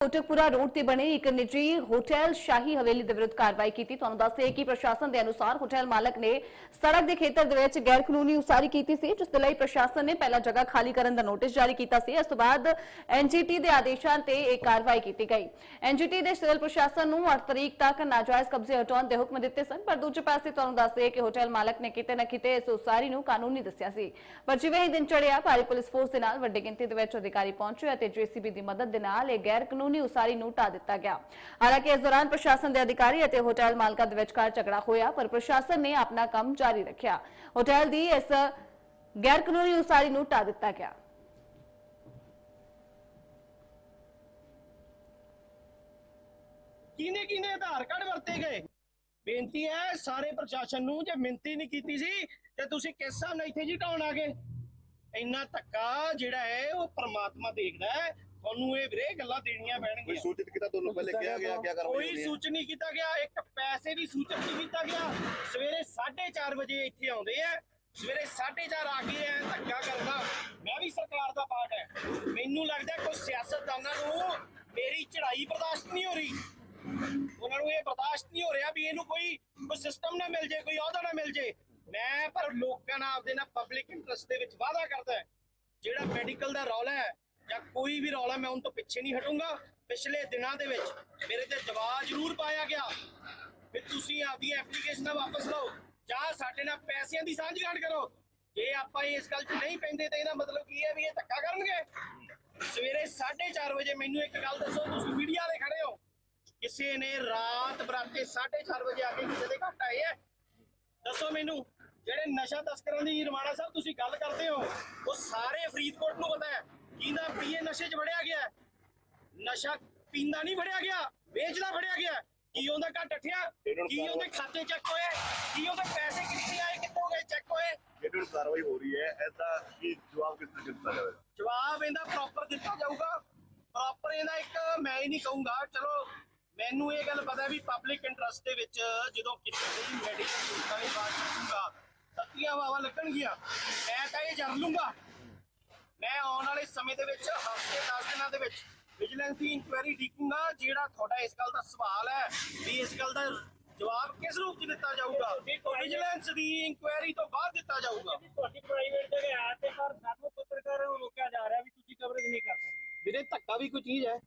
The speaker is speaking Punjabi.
ਕੋਟਕਪੁਰਾ ਰੋਡ ਤੇ ਬਣੇ ਇੱਕ ਨਿੱਜੀ ਹੋਟਲ ਸ਼ਾਹੀ ਹਵੇਲੀ ਦੇ ਵਿਰੁੱਧ ਕਾਰਵਾਈ ਕੀਤੀ। ਤੁਹਾਨੂੰ ਦੱਸਦੇ ਕਿ ਪ੍ਰਸ਼ਾਸਨ ਦੇ ਅਨੁਸਾਰ ਹੋਟਲ ਮਾਲਕ ਨੇ ਸੜਕ ਦੇ ਖੇਤਰ ਦੇ ਵਿੱਚ ਗੈਰ ਕਾਨੂੰਨੀ ਉਸਾਰੀ ਕੀਤੀ ਸੀ, ਜਿਸ ਦੇ ਲਈ ਪ੍ਰਸ਼ਾਸਨ ਨੇ ਪਹਿਲਾਂ ਜਗ੍ਹਾ ਖਾਲੀ ਕਰਨ ਦਾ ਨੋਟਿਸ ਜਾਰੀ ਕੀਤਾ ਸੀ। ਇਸ ਤੋਂ ਬਾਅਦ ਐਨਜੀਟੀ ਦੇ ਆਦੇਸ਼ਾਂ ਤੇ ਇਹ ਕਾਰਵਾਈ ਕੀਤੀ ਗਈ। ਐਨਜੀਟੀ ਦੇ ਸਿਵਲ ਪ੍ਰਸ਼ਾਸਨ ਨੂੰ 8 ਤਰੀਕ ਤੱਕ ਨਾਜਾਇਜ਼ ਕਬਜ਼ੇ ਹਟਾਉਣ ਦੇ ਹੁਕਮ ਦਿੱਤੇ ਸਨ, ਪਰ ਦੂਜੇ ਪਾਸੇ ਤੁਹਾਨੂੰ ਦੱਸਦੇ ਕਿ ਹੋਟਲ ਮਾਲਕ ਨੇ ਕਿਤੇ ਨਾ ਕਿਤੇ ਇਸ ਉਸਾਰੀ ਨੂੰ ਕਾਨੂੰਨੀ ਦੱਸਿਆ ਸੀ। ਪਰ ਜਿਵੇਂ ਹੀ ਦਿਨ ਚੜਿਆ ਭਾਰੀ ਪੁਲਿਸ ਫੋਰਸ ਦੇ ਨਾਲ ਵੱਡੀ ਗਿਣਤੀ ਦੇ ਵਿੱਚ ਅਧਿਕਾਰੀ ਪਹੁੰਚੇ ਅਤੇ ਜੀਸੀਬੀ ਦੀ ਮਦਦ ਦੇ ਨਾਲ ਇਹ ਗੈਰ ਕਾਨੂੰਨੀ ਉਸਾਰੀ ਨੂੰ ਢਾ ਦਿੱਤਾ ਗਿਆ। ਹਾਲਾਂਕਿ ਇਸ ਦੌਰਾਨ ਪ੍ਰਸ਼ਾਸਨ ਦੇ ਅਧਿਕਾਰੀ ਅਤੇ ਹੋਟਲ ਮਾਲਕਾਂ ਦੇ ਵਿਚਕਾਰ ਝਗੜਾ ਹੋਇਆ, ਪਰ ਪ੍ਰਸ਼ਾਸਨ ਨੇ ਆਪਣਾ ਕੰਮ ਜਾਰੀ ਰੱਖਿਆ। ਹੋਟਲ ਦੀ ਇਸ ਗੈਰ ਕਾਨੂੰਨੀ ਉਸਾਰੀ ਨੂੰ ਢਾ ਦਿੱਤਾ ਗਿਆ। ਕਿਹਨੇ ਕਿਹਨੇ ਆਧਾਰ ਕਾਰਡ ਵਰਤੇ ਗਏ? ਬੇਨਤੀ ਹੈ ਸਾਰੇ ਪ੍ਰਸ਼ਾਸਨ ਨੂੰ, ਜੇ ਮਿੰਤੀ ਨਹੀਂ ਕੀਤੀ ਸੀ, ਤੇ ਤੁਸੀਂ ਕਿਸ ਹਿਸਾਬ ਨਾਲ ਇੱਥੇ ਜੀ ਢਾਉਣ ਆ ਗਏ? ਇੰਨਾ ਧੱਕਾ ਜਿਹੜਾ ਹੈ, ਉਹ ਪ੍ਰਮਾਤਮਾ ਦੇਖਦਾ ਹੈ। ਤੁਹਾਨੂੰ ਇਹ ਵੀਰੇ ਗੱਲਾਂ ਦੇਣੀਆਂ ਕੋਈ ਪੈਣਗੀਆਂ। ਸੂਚਿਤ ਕੀਤਾ ਤੁਹਾਨੂੰ? ਪਹਿਲੇ ਕਿਹਾ ਗਿਆ ਕੀ ਕਰਵਾਈ ਕੋਈ ਹੋਣੀ ਹੈ? ਨਹੀਂ ਕੀਤਾ ਗਿਆ ਇੱਕ ਪੈਸੇ ਵੀ ਸੂਚਿਤ ਨਹੀਂ ਕੀਤਾ ਗਿਆ। ਸਵੇਰੇ 4:30 ਵਜੇ ਇੱਥੇ ਆਉਂਦੇ ਆ। ਸਵੇਰੇ 4:30 ਆ ਕੇ ਐ ਧੱਕਾ ਕਰਨਾ ਮੈਂ ਵੀ ਸਰਕਾਰ ਦਾ ਪਾਰਟ ਹੈ। ਮੈਨੂੰ ਲੱਗਦਾ ਕੋਈ ਸਿਆਸਤਦਾਨਾਂ ਨੂੰ ਮੇਰੀ ਚੜ੍ਹਾਈ ਬਰਦਾਸ਼ਤ ਨਹੀਂ ਹੋ ਰਹੀ। ਉਹਨਾਂ ਨੂੰ ਇਹ ਬਰਦਾਸ਼ਤ ਨਹੀਂ ਹੋ ਰਿਹਾ ਵੀ ਇਹਨੂੰ ਕੋਈ ਕੋਈ ਸਿਸਟਮ ਨਾ ਮਿਲ ਜੇ ਕੋਈ ਅਹੁਦਾ ਨਾ ਮਿਲ ਜੇ। ਮੈਂ ਪਰ ਲੋਕਾਂ ਨਾਲ ਆਪਦੇ ਨਾਲ ਪਬਲਿਕ ਇੰਟਰਸਟ ਦੇ ਵਿੱਚ ਵਾਅਦਾ ਕਰਦਾ। ਹੈ ਜਿਹੜਾ ਮੈਡੀਕਲ ਦਾ ਰੌਲਾ ਹੈ ਜਾਂ ਕੋਈ ਵੀ ਰੌਲਾ ਮੈਂ ਉਹਨਾਂ ਤੋਂ ਪਿੱਛੇ ਨਹੀਂ ਹਟੂੰਗਾ। ਪਿਛਲੇ ਦਿਨਾਂ ਦੇ ਵਿੱਚ ਮੇਰੇ ਤੇ ਦਬਾਅ ਜ਼ਰੂਰ ਪਾਇਆ ਗਿਆ। ਵੀ ਤੁਸੀਂ ਆਪਦੀਆਂ ਐਪਲੀਕੇਸ਼ਨਾਂ ਵਾਪਸ ਲਓ, ਜਾਂ ਸਾਡੇ ਨਾਲ ਪੈਸਿਆਂ ਦੀ ਸਾਂਝਗਾਂਠ ਕਰੋ। ਜੇ ਆਪਾਂ ਇਸ ਗੱਲ 'ਚ ਨਹੀਂ ਪੈਂਦੇ ਤਾਂ ਇਹਦਾ ਮਤਲਬ ਕੀ ਹੈ ਵੀ ਇਹ ਧੱਕਾ ਕਰਨਗੇ? ਸਵੇਰੇ 4:30 ਵਜੇ ਮੈਨੂੰ ਇੱਕ ਗੱਲ ਦੱਸੋ, ਤੁਸੀਂ ਮੀਡੀਆ ਦੇ ਖੜੇ ਹੋ। ਕਿਸੇ ਨੇ ਰਾਤ ਬਰਾਤੇ 4:30 ਵਜੇ ਆ ਕੇ ਕਿਸੇ ਦੇ ਘਰ ਆਏ ਹੈ? ਦੱਸੋ ਮੈਨੂੰ, ਜਿਹੜੇ ਨਸ਼ਾ ਤਸਕਰਾਂ ਦੀ ਰਵਾਣਾ ਸਾਹਿਬ ਤੁਸੀਂ ਗੱਲ ਕਰਦੇ ਹੋ, ਉਹ ਸਾਰੇ ਫਰੀਦਕੋਟ ਨੂੰ ਪਤਾ ਹੈ। ਕਿਹਦਾ ਪੀਏ ਨਸ਼ੇ 'ਚ ਵੜਿਆ ਗਿਆ। ਨਸ਼ਾ ਪੀਂਦਾ ਨਹੀਂ ਫੜਿਆ ਗਿਆ ਵੇਚਦਾ ਫੜਿਆ ਗਿਆ। ਕੀ ਉਹਦਾ ਘਰ ਟੱਠਿਆ ਕੀ ਉਹਦੇ ਖਾਤੇ ਚੈੱਕ ਹੋਏ? ਕੀ ਉਹਦੇ ਪੈਸੇ ਕਿੱਥੇ ਆਏ ਕਿੱਥੋਂ ਗਏ ਚੈੱਕ ਹੋਏ? ਜਿਹੜੀ ਕਾਰਵਾਈ ਹੋ ਰਹੀ ਹੈ। ਐਸਾ ਕੀ ਜਵਾਬ ਕਿਸ ਤਰ੍ਹਾਂ ਦਿੱਤਾ ਜਾਵੇ? ਜਵਾਬ ਇਹਦਾ ਪ੍ਰੋਪਰ ਦਿੱਤਾ ਜਾਊਗਾ। ਪ੍ਰੋਪਰ ਇਹਦਾ ਇੱਕ ਮੈਂ ਹੀ ਨਹੀਂ ਕਹੂੰਗਾ। ਚਲੋ ਮੈਨੂੰ ਇਹ ਗੱਲ ਪਤਾ ਵੀ ਪਬਲਿਕ ਇੰਟਰਸਟ ਦੇ ਵਿੱਚ ਜਦੋਂ ਕਿਸੇ ਦੀ ਮੈਡੀਕਲ ਸਹੂਲਤਾਂ ਦੀ ਬਾਤ ਕਰਾਂਗਾ ਤੱਤੀਆਂ ਵਾਵਾ ਲੱਗਣਗੀਆਂ। ਮੈਂ ਤਾਂ ਇਹ ਜਰ ਲੂੰਗਾ। ਮੈਂ ਆਉਣ ਵਾਲੇ ਸਮੇਂ ਦੇ ਵਿੱਚ ਹਫ਼ਤੇ 10 ਦਿਨਾਂ ਦੇ ਵਿੱਚ ਵਿਜੀਲੈਂਸ ਦੀ ਇਨਕੁਆਇਰੀ ਡੀਕੂੰਗਾ ਜਿਹੜਾ ਤੁਹਾਡਾ ਇਸ ਗੱਲ ਦਾ ਸਵਾਲ ਹੈ ਵੀ ਇਸ ਗੱਲ ਦਾ ਜਵਾਬ ਕਿਸ ਰੂਪ 'ਚ ਦਿੱਤਾ ਜਾਊਗਾ? ਵਿਜੀਲੈਂਸ ਦੀ ਇਨਕੁਆਇਰੀ ਤੋਂ ਬਾਅਦ ਦਿੱਤਾ ਜਾਊਗਾ। ਤੁਹਾਡੀ ਪ੍ਰਾਈਵੇਟ ਜਗ੍ਹਾ ਤੇ ਪਰ ਸਾਨੂੰ ਪੱਤਰਕਾਰਾਂ ਨੂੰ ਰੋਕਿਆ ਜਾ ਰਿਹਾ ਵੀ ਤੁਸੀਂ ਕਵਰੇਜ ਨਹੀਂ ਕਰ ਸਕਦੇ। ਵੀਰੇ ਧੱਕਾ ਵੀ ਕੋਈ ਚੀਜ਼ ਹੈ।